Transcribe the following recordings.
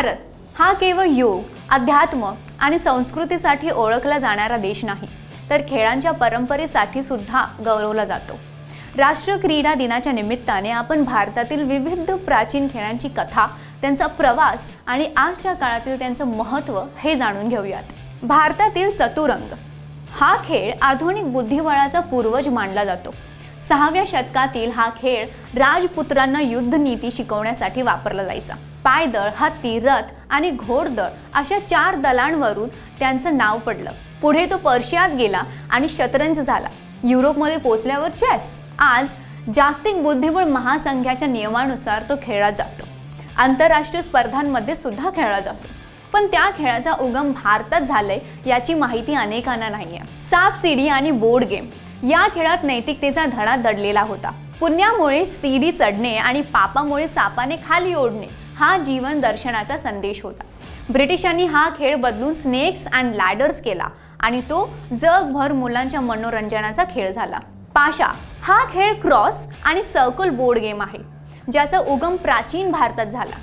भारत हा केवळ योग अध्यात्म आणि संस्कृतीसाठी ओळखला जाणारा देश नाही तर खेळांच्या परंपरेसाठी सुद्धा गौरवला जातो. राष्ट्रीय क्रीडा दिनाच्या निमित्ताने आपण भारतातील विविध प्राचीन खेळांची कथा त्यांचा प्रवास आणि आजच्या काळातील त्यांचं महत्त्व हे जाणून घेऊयात. भारतातील चतुरंग हा खेळ आधुनिक बुद्धिबळाचा पूर्वज मानला जातो. सहाव्या शतकातील हा खेळ राजपुत्रांना युद्धनीती शिकवण्यासाठी वापरला जायचा. पायदळ हत्ती रथ आणि घोडदळ अशा चार दलांवरून त्यांचं नाव पडलं. पुढे तो पर्शियात गेला आणि शतरंज झाला. युरोपमध्ये पोचल्यावर चेस आज जागतिक बुद्धिबळ महासंघाच्या नियमानुसार तो खेळला जातो. आंतरराष्ट्रीय स्पर्धांमध्ये सुद्धा खेळला जातो. पण त्या खेळाचा उगम भारतात झालाय याची माहिती अनेकांना नाही आहे साप सीडी आणि बोर्ड गेम या खेळात नैतिकतेचा धडा दडलेला होता. पुण्यामुळे सीडी चढणे आणि पापामुळे सापाने खाली ओढणे हा जीवन दर्शनाचा संदेश होता. ब्रिटिशांनी हा खेळ बदलून स्नेक्स अँड लॅडर्स केला आणि तो जगभर मुलांच्या मनोरंजनाचा खेळ झाला. पाशा हा खेळ क्रॉस आणि सर्कल बोर्ड गेम आहे ज्याचा उगम प्राचीन भारतात झाला.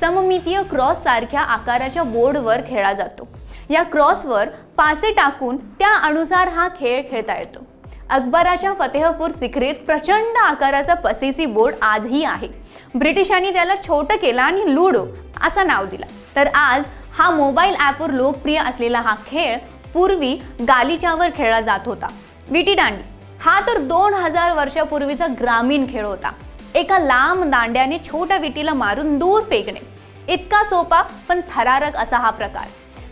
सममितीय क्रॉस सारख्या आकाराच्या बोर्डवर खेळला जातो. या क्रॉसवर पासे टाकून त्या अनुसार हा खेळ खेळता येतो. अकबराच्या फतेहपूर सिक्रीत प्रचंड आकाराचा पसीसी बोर्ड आजही आहे. ब्रिटिशांनी त्याला छोटं केलं आणि लुडो असं नाव दिलं. तर आज हा मोबाईल ॲपवर लोकप्रिय असलेला हा खेळ पूर्वी गालिच्यावर खेळला जात होता. विटी दांडी. हा तर दोन हजार वर्षापूर्वीचा ग्रामीण खेळ होता. एका लांब दांड्याने छोट्या विटीला मारून दूर फेकणे. इतका सोपा पण थरारक असा हा प्रकार.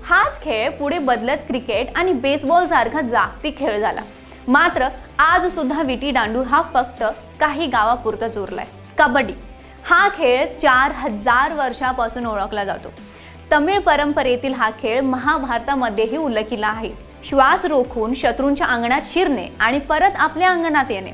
हाच खेळ पुढे बदलत क्रिकेट आणि बेसबॉल सारखा जागतिक खेळ झाला. मात्र आज सुद्धा विटी दांडू हा फक्त काही गावापुरताच जोरलाय. कबड्डी हा खेळ चार हजार वर्षापासून ओळखला जातो. तमिळ परंपरेतील हा खेळ महाभारतामध्येही उल्लेखिला आहे. श्वास रोखून शत्रूंच्या अंगणात शिरणे आणि परत आपल्या अंगणात येणे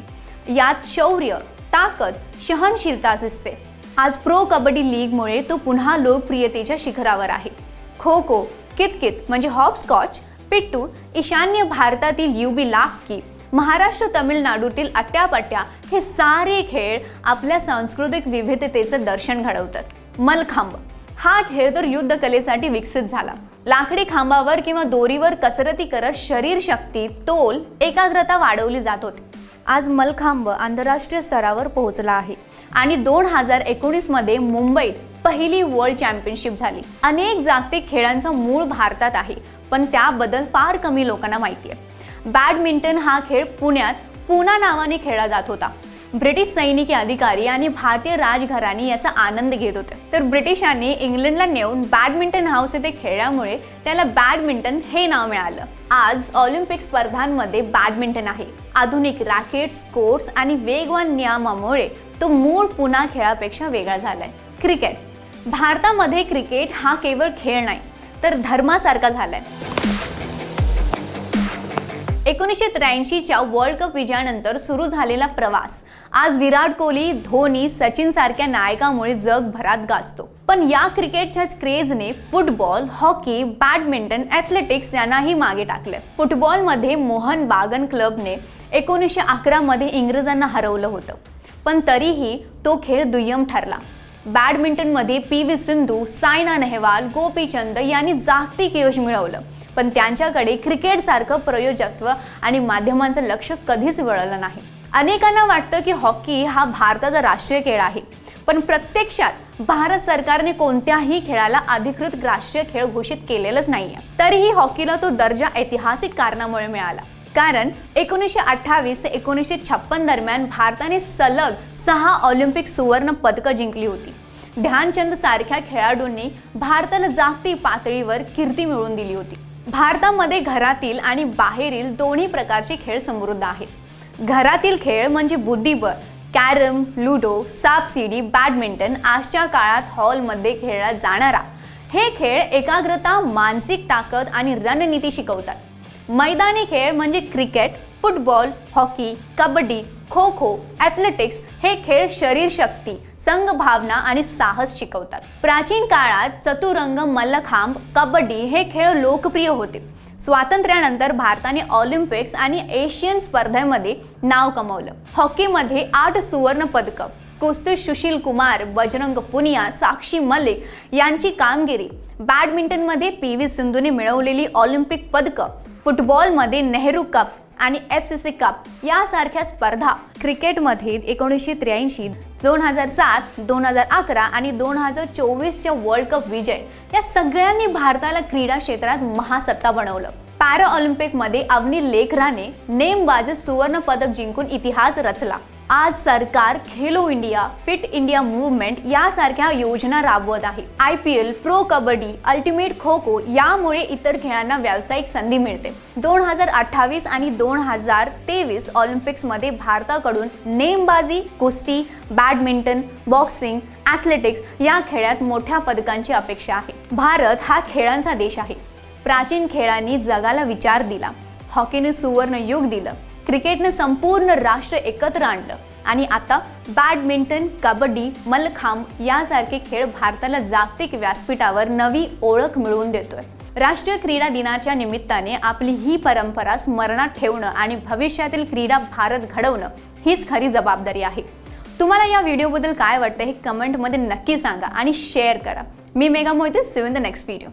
यात शौर्य ताकद सहनशीलता दिसते आज प्रो कबड्डी लीगमुळे तो पुन्हा लोकप्रियतेच्या शिखरावर आहे. खो खो कितकित म्हणजे हॉपस्कॉच पिट्टू ईशान्य भारतातील युबी लाफकी महाराष्ट्र तमिळनाडूतील अट्ट्यापट्ट्या हे सारे खेळ आपल्या सांस्कृतिक विविधतेचं दर्शन घडवतात. मलखांब हा खेळ तर युद्धकलेसाठी विकसित झाला. लाकडी खांबावर किंवा दोरीवर कसरती करत शरीर शक्ती तोल एकाग्रता वाढवली जात होती. आज मलखांब आंतरराष्ट्रीय स्तरावर पोहोचला आहे. आणि दोन हजार एकोणीसमध्ये मुंबईत पहिली वर्ल्ड चॅम्पियनशिप झाली. अनेक जागतिक खेळांचा मूळ भारतात आहे पण त्याबद्दल फार कमी लोकांना माहिती आहे बॅडमिंटन हा खेळ पुण्यात पुना नावाने खेळला जात होता. ब्रिटिश सैनिकी अधिकारी आणि भारतीय राजघराणी याचा आनंद घेत होते. तर ब्रिटिशांनी इंग्लंडला नेऊन बॅडमिंटन हाऊस येथे खेळल्यामुळे त्याला बॅडमिंटन हे नाव मिळालं. आज ऑलिम्पिक स्पर्धांमध्ये बॅडमिंटन आहे. आधुनिक रॅकेट्स कोर्ट्स आणि वेगवान नियमामुळे तो मूळ पुन्हा खेळापेक्षा वेगळा झालाय. क्रिकेट. भारतामध्ये क्रिकेट हा केवळ खेळ नाही तर धर्मासारखा झालाय. एकोणीसशे त्र्याऐंशीच्या वर्ल्ड कप विजयानंतर सुरू झालेला प्रवास. आज विराट कोहली धोनी सचिन सारख्या नायकामुळे जगभरात गाजतो. पण या क्रिकेटच्याच क्रेजने फुटबॉल हॉकी बॅडमिंटन ॲथलेटिक्स यांनाही मागे टाकले. फुटबॉलमध्ये मोहन बागन क्लबने एकोणीसशे अकरामध्ये इंग्रजांना हरवलं होतं. पण तरीही तो खेळ दुय्यम ठरला. बॅडमिंटनमध्ये पी व्ही सिंधू सायना नेहवाल गोपीचंद यांनी जागतिक यश मिळवलं. पण त्यांच्याकडे क्रिकेटसारखं प्रयोजकत्व आणि माध्यमांचं लक्ष कधीच वळलं नाही. अनेकांना वाटतं की हॉकी हा भारताचा राष्ट्रीय खेळ आहे. पण प्रत्यक्षात भारत सरकारने कोणत्याही खेळाला अधिकृत राष्ट्रीय खेळ घोषित केलेलंच नाहीये. तरीही हॉकीला तो दर्जा ऐतिहासिक कारणामुळे मिळाला. कारण एकोणीसशे अठ्ठावीस ते एकोणीसशे छप्पन दरम्यान भारताने सलग सहा ऑलिम्पिक सुवर्ण पदकं जिंकली होती. ध्यानचंद सारख्या खेळाडूंनी भारताला जागतिक पातळीवर कीर्ती मिळवून दिली होती. भारतामध्ये घरातील आणि बाहेरील दोन्ही प्रकारचे खेळ समृद्ध आहेत. घरातील खेळ म्हणजे बुद्धिबळ कॅरम लुडो सापशिडी बॅडमिंटन आजच्या काळात हॉलमध्ये खेळला जाणारा. हे खेळ एकाग्रता मानसिक ताकद आणि रणनीती शिकवतात. मैदानी खेळ म्हणजे cricket football hockey kabaddi kho kho athletics हे खेळ शरीरशक्ती संघ संघभावना आणि साहस शिकवतात. प्राचीन काळात चतुरंग मल्लखांब कबड्डी हे खेळ लोकप्रिय होते. स्वातंत्र्यानंतर भारताने ऑलिम्पिक्स आणि एशियन स्पर्धेमध्ये नाव कमवलं. हॉकीमध्ये आठ सुवर्ण पदकं कुस्ती सुशील कुमार बजरंग पुनिया साक्षी मलिक यांची कामगिरी बॅडमिंटनमध्ये पी व्ही सिंधूने मिळवलेली ऑलिम्पिक पदकं फुटबॉलमध्ये नेहरू कप आणि एफ सी सी कप यासारख्या स्पर्धा क्रिकेटमध्ये एकोणीसशे त्र्याऐंशी दोन हजार सात दोन हजार अकरा आणि दोन हजार चोवीसच्या वर्ल्ड कप विजय या सगळ्यांनी भारताला क्रीडा क्षेत्रात महासत्ता बनवलं. पॅरा ऑलिम्पिकमध्ये अवनी लेखराने नेमबाज सुवर्ण पदक जिंकून इतिहास रचला. आज सरकार Khelo India fit India movement यासारख्या योजना राबवत आहे. I P L pro kabaddi ultimate kho kho यामुळे इतर खेळांना व्यावसायिक संधी मिळते. दोन हजार अठ्ठावीस आणि दोन हजार तेवीस ऑलिम्पिक्समध्ये भारताकडून नेमबाजी कुस्ती बॅडमिंटन बॉक्सिंग ॲथलेटिक्स या खेळात मोठ्या पदकांची अपेक्षा आहे. भारत हा खेळांचा देश आहे. प्राचीन खेळांनी जगाला विचार दिला. हॉकीने सुवर्ण युग दिलं. क्रिकेटनं संपूर्ण राष्ट्र एकत्र आणलं. आणि आता बॅडमिंटन कबड्डी मलखांब यासारखे खेळ भारताला जागतिक व्यासपीठावर नवी ओळख मिळवून देतोय. राष्ट्रीय क्रीडा दिनाच्या निमित्ताने आपली ही परंपरा स्मरणात ठेवणं आणि भविष्यातील क्रीडा भारत घडवणं हीच खरी जबाबदारी आहे. तुम्हाला या व्हिडिओबद्दल काय वाटतं हे कमेंटमध्ये नक्की सांगा आणि शेअर करा. मी Mega Mohite see in the next video